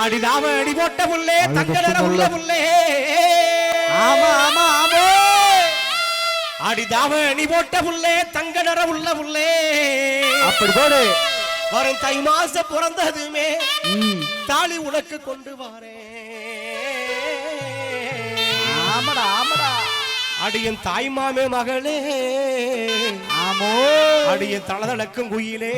அடிதாவ அடி போட்ட புள்ளே தங்க நிற உள்ள புள்ளே ஆமா ஆமா ஆமா. அடிதாவ அணி போட்ட புள்ளே தங்க நிற உள்ள புள்ளே அப்படி போடு. வரும் தை மாச பிறந்ததுமே. தாலி உனக்கு கொண்டு வாரேன் ஆமாடா ஆமாடா. அடியன் தாய்மாமே மகளே. ஆமோ. அடியன் தளதளக்கும் குயிலே.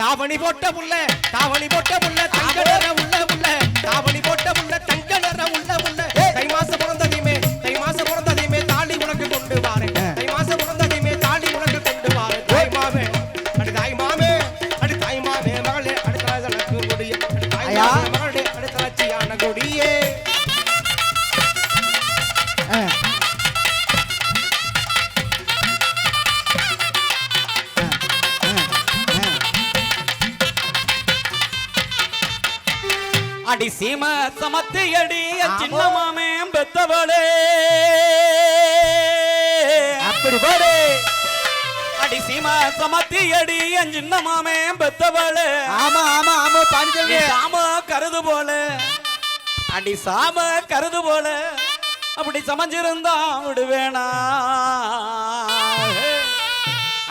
தாவணி போட்ட புள்ள தாவணி போட்ட புள்ள தங்க நிற உள்ள புள்ள தாவணி போட்ட புள்ள தங்க நிற உள்ள புள்ள தை மாசம் பிறந்ததையுமே தை மாசம் பிறந்ததையுமே தாலி உனக்கு கொண்டு வாரேன். ஆ. தை மாசம் பிறந்ததையுமே தாலி உனக்கு கொண்டு வாரேன். தாய் மாமே அடி தாய் மாமே அடி தாய் மாமே மகளே அடி தளதளக்கும் கொடியே தாய் மகளே அடி தளர்ச்சியான கொடியே. அடி சீம சமத்தி அடி சின்ன மாமே பெத்தவளே. அப்படி போடு அடி சீம சமத்தி அடி சின்ன மாமே பெத்தவளே. ஆமா ஆமா ஆமா நீ பாண்டிச்செல்வி சாம கருது போல. அடி சாம கருது போல. அப்படி சமைஞ்சிருந்தா விடுவேனா.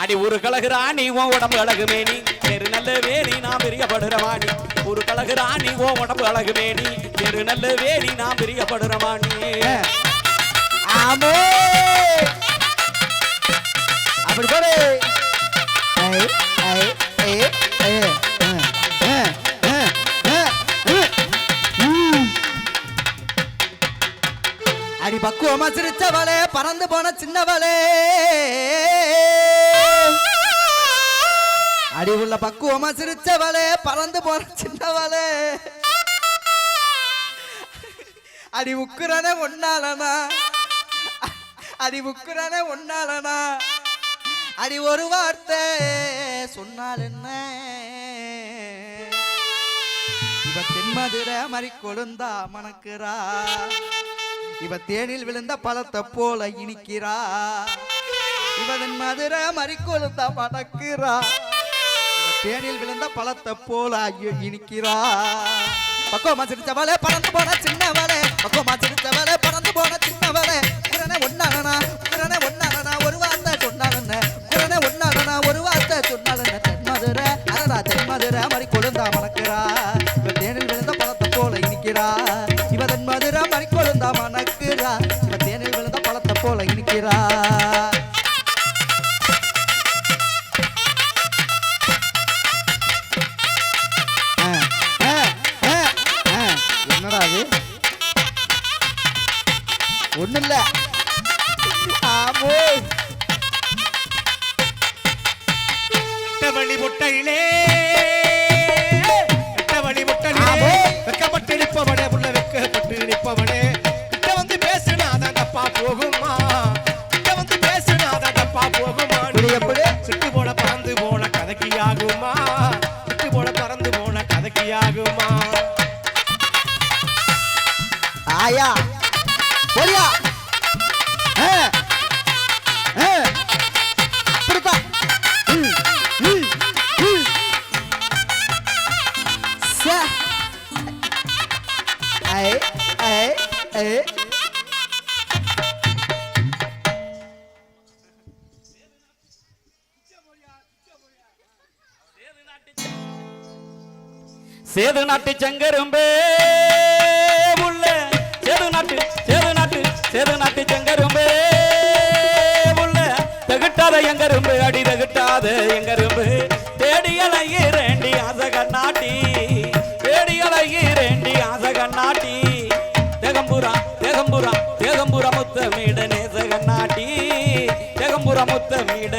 அடி ஒரு கழகு ராணி உன் உடம்பு அழகு மேனி பெரு நல்ல வேணி நான் பிரியப்படுற வாணி ஒரு கழகு ராணி ஓ உடம்பு அழகு வேணி தெரு நல்ல வேணி நான் பிரியப்படுற வாணி ஆமோ. அப்படி போடு. அடி பக்குவமா சிரிச்சவளே பறந்து போன சின்னவளே. அடி உள்ள பக்குவமா சிரிச்சவளே பறந்து போற சின்னவளே. அடி உக்குறானே ஒன்னாலனா அடி உக்குறானே ஒன்னாலனா அடி ஒரு வார்த்தை சொன்னால் என்ன? இவ தென்மதுரை மறி கொழுந்தா மணக்குறா. இவ தேனில் விழுந்த பழத்தை போல இனிக்கிறா. இவன் மதுரை மறி கொழுந்தா மணக்குறா. தேனில் விழுந்த பழத்தை போல ஐயோ இனிக்கிறா பக்குவமா சிரிச்சவளே பறந்து போன சின்னவளே. பக்குவமா சிரிச்சவளே பறந்து போன சின்னவளே. குரனை ஒன்னாடனா குரனை ஒன்னாடனா ஒரு வார்த்தை சொன்னாலன குரனை ஒன்னாடனா ஒரு வார்த்தை சொன்னாலன தென்மதுரை அரடா தென்மதுரை மறி கொழுந்தா மணக்கிறா எட்டவழி முட்டையிலே எட்டவழி முட்டையிலே ஆமே. வெக்கப்பட்டு நிற்பவனே உள்ள சேது நாட்டு செங்கரும்பே உள்ள சேது நாட்டு சேது நாட்டு சேது நாட்டு செங்கரும்பே உள்ள தகுட்டாத எங்கரும்பு அடி தகுட்டாத எங்கரும்பு. தேடி அலைகிறேண்டி அசக நாட்டி தேடி அலைகிறேண்டி அசக நாட்டி. தேகம்புரா தேகம்புரா தேகம்புரா முத்த மீட நேச கண்ணாட்டி தேகம்புரா முத்த மீட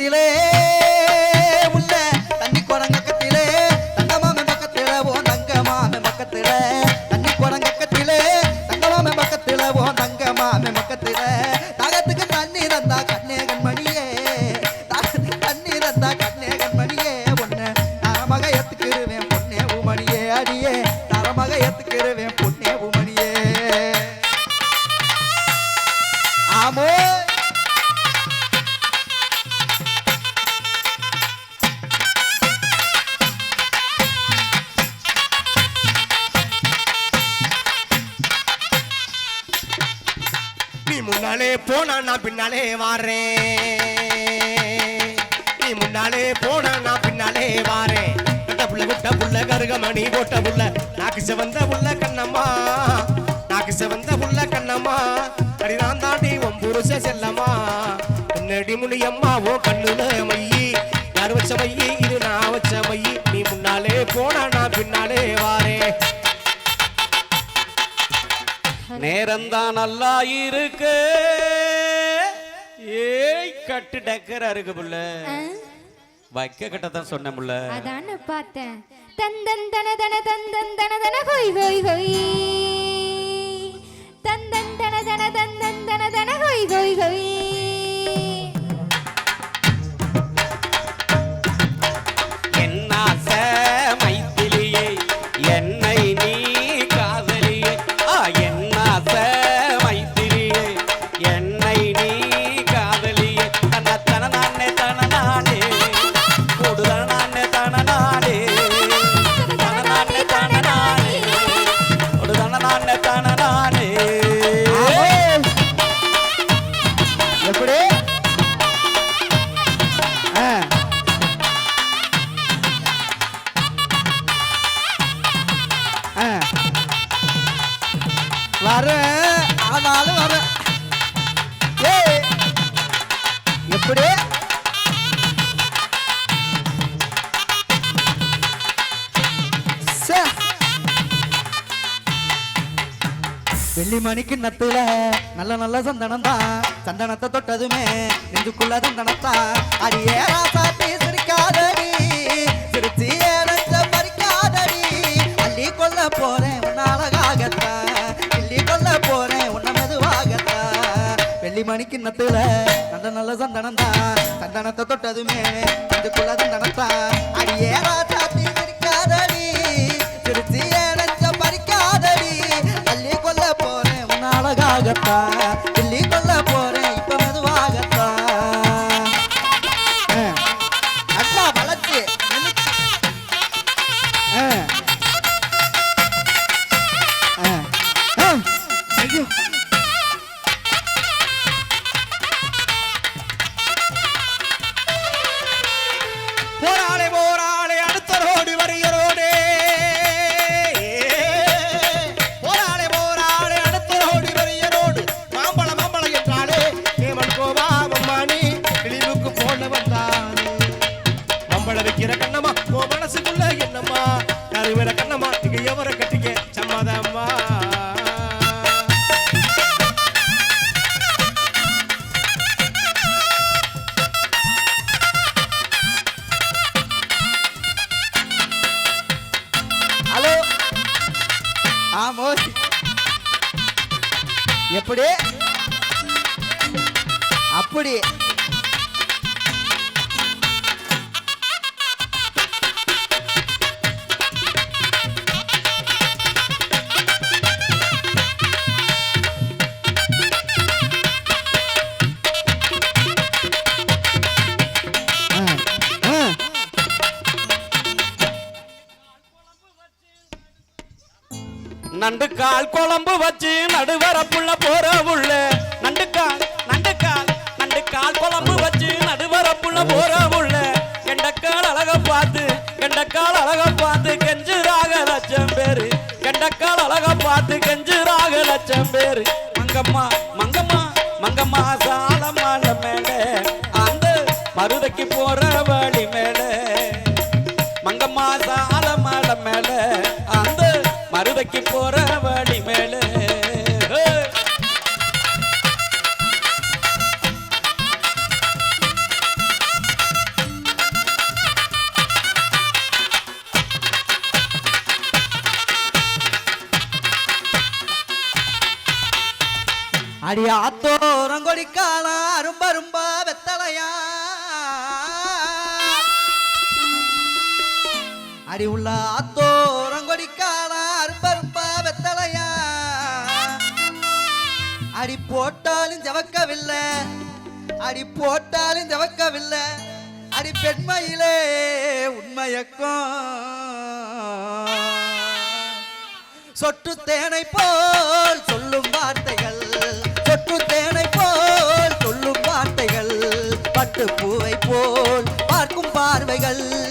கொடங்கக்கத்திலே போனா நான் பின்னாலே வாரேன் நீ முன்னாலே போனா நான் பின்னாலே வாரேன் கட்ட புள்ள குட்ட புள்ள கருகமணி போட்ட புள்ள நாக்கு செவந்த புள்ள கண்ணம்மா. நாக்கு செவந்த புள்ள கண்ணம்மா. அடி நான் தாண்டி உன் புருஷ செல்லம்மா. என்னடி முனியம்மா ஓ கண்ணுல மையி. யார் வச்ச மையி? இது நான் வச்ச மையி. நீ முன்னாலே போனா நான் பின்னாலே வாரேன் நேரம்தான் நல்லா இருக்கு. கட்டு டக்கரா இருக்கு புள்ள. வைக்க கட்டத்தான் சொன்ன புள்ள. அதான பார்த்தேன். தந்தன் தன தன தந்தன் தன தன ஹொய் ஹொய் ஹொய். நானே வெள்ளி மணிக்கு நத்துல நல்ல நல்ல சந்தனம் தான். சந்தனத்தை தொட்டதுமே நெஞ்சுக்குள்ள சந்தனத்தான் ஏறா ராசாத்தி சிரிக்காதடி சிரிச்சு ஏறச்ச மறிக்காதடி அள்ளி கொல்ல போறேன் உன்ன அழகாகத்தான். கிள்ளி கொல்ல போறேன் உன்ன மெதுவாகத்தான். வெள்ளி மணிக்கு நத்துல நல்ல நல்ல சந்தனம் தான். சந்தனத்தை தொட்டதுமே நெஞ்சுக்குள்ள சந்தனத்தான் ஆமோ எப்படி? அப்படி. நண்டு கால் குழம்பு வச்சு நடுவரப்புள்ள போற உள்ள. நண்டு கால் நண்டு கால் நண்டு கால் குழம்பு வச்சு நடுவரப்புள்ள போற உள்ள. கெண்டக்கால் அழக பார்த்து கெண்டக்கால் அழக பார்த்து கெஞ்சுராக லட்சம் பேரு. கெண்டக்கால் அழக பார்த்து கெஞ்சுராக லட்சம் பேரு. மங்கம்மா மங்கம்மா மங்கம்மா சாலமான மேல. அந்த மருதைக்கு போற வழி மேல. மங்கம்மா சால மலை மேல. வேலைக்கு போற வழி மேல. அடியா தோரங்கொடிக்கானா அரும்ப அரும்ப வெத்தலையா? அடி உள்ள ஆத்தோ அடி போட்டாலும் ஜவக்கவில்லை. அடி போட்டாலும் ஜவக்கவில்லை. அடி பெண்மையிலே உண்மையக்கம். சொட்டு தேனை போல் சொல்லும் வார்த்தைகள். சொட்டு தேனை போல் சொல்லும் வார்த்தைகள். பட்டு பூவை போல் பார்க்கும் பார்வைகள்.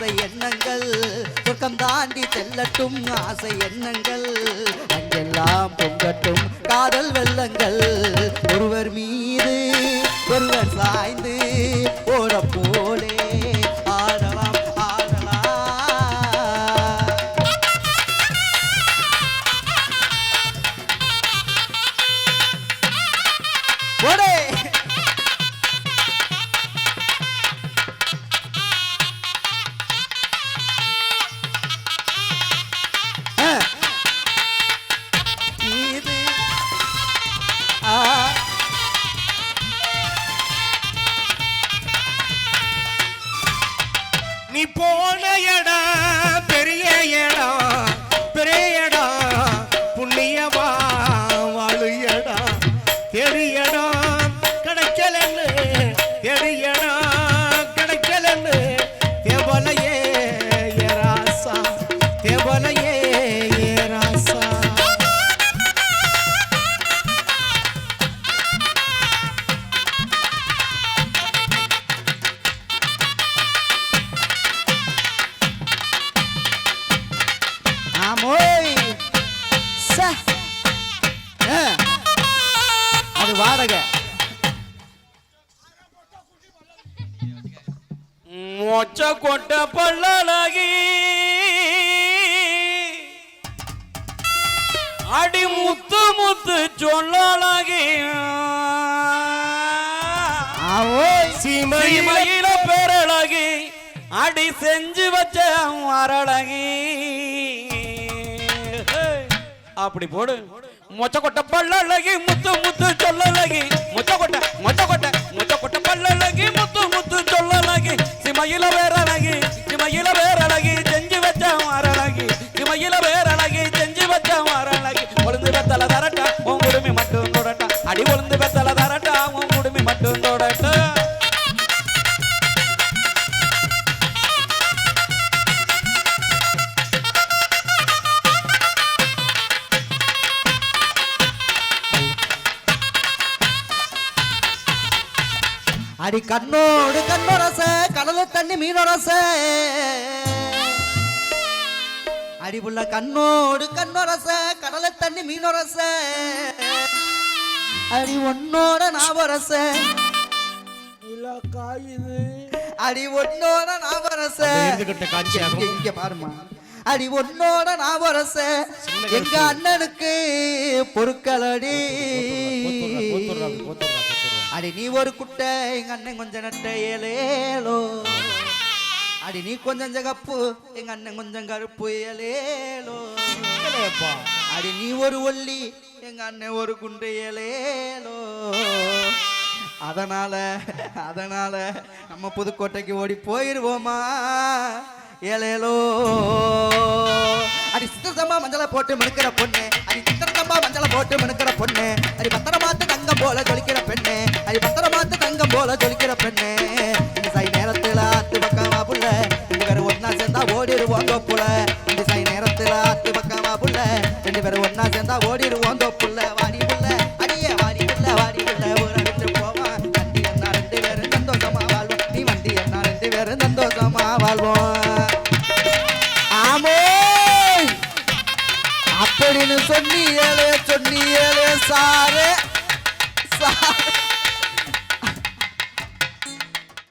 ஆசை எண்ணங்கள். சொர்க்கம் தாண்டி செல்லட்டும் ஆசை எண்ணங்கள். அங்கெல்லாம் பொங்கட்டும் காதல் வெள்ளங்கள். நீ போன சொல்லலகி. சீமையில மயில பேரழகி அடி செஞ்சு வச்ச அரழகி. அப்படி போடு. மொச்ச கொட்ட பள்ளழகி முத்து முத்து சொல்லலகி மொச்ச கொட்ட மொச்ச கொட்ட மொச்ச கொட்ட பள்ளழகி முத்து முத்து சொல்லலகி சிமையில வேறழகி தண்ணி மீனொரச அடி புள்ள கண்ணோடு கண்ணொரச கடல தண்ணி மீனொரச. அடி உன்னோட நாவரச. அடி உன்னோட நாவரச. இங்க- பாருமா அடி உன்னோட நாவரச. எங்க அண்ணனுக்கு பொறுக்கலடி. அடி நீ ஒரு குட்டை எங்க அண்ணன் கொஞ்சம் நட்ட ஏலேலோ அடி நீ கொஞ்சம் ஜகப்பு எங்க அண்ணன் கொஞ்சம் கருப்பு ஏலேலோ அடி நீ ஒரு ஒல்லி எங்க அண்ணன் ஒரு குண்டு ஏலேலோ அதனால அதனால நம்ம புதுக்கோட்டைக்கு ஓடி போயிருவோமா? ஏலேலோ. அடி சித்திரத்தம்மா மஞ்சளை போட்டு மினுக்கிற பொண்ணு. அடி சித்திரத்தம்மா மஞ்சளை போட்டு மினுக்கிற பொண்ணு. அடி பத்திரமாத்து தங்கம் போல ஜொலிக்கிற பெண்ணு. அடி பத்திரமா ஓடிடுவோம் கோப்புல இந்த சை நேரத்துல அத்து பக்கமா புள்ள. ரெண்டு பேரும் ஒன்னா சேர்ந்தா ஓடிடுவோம்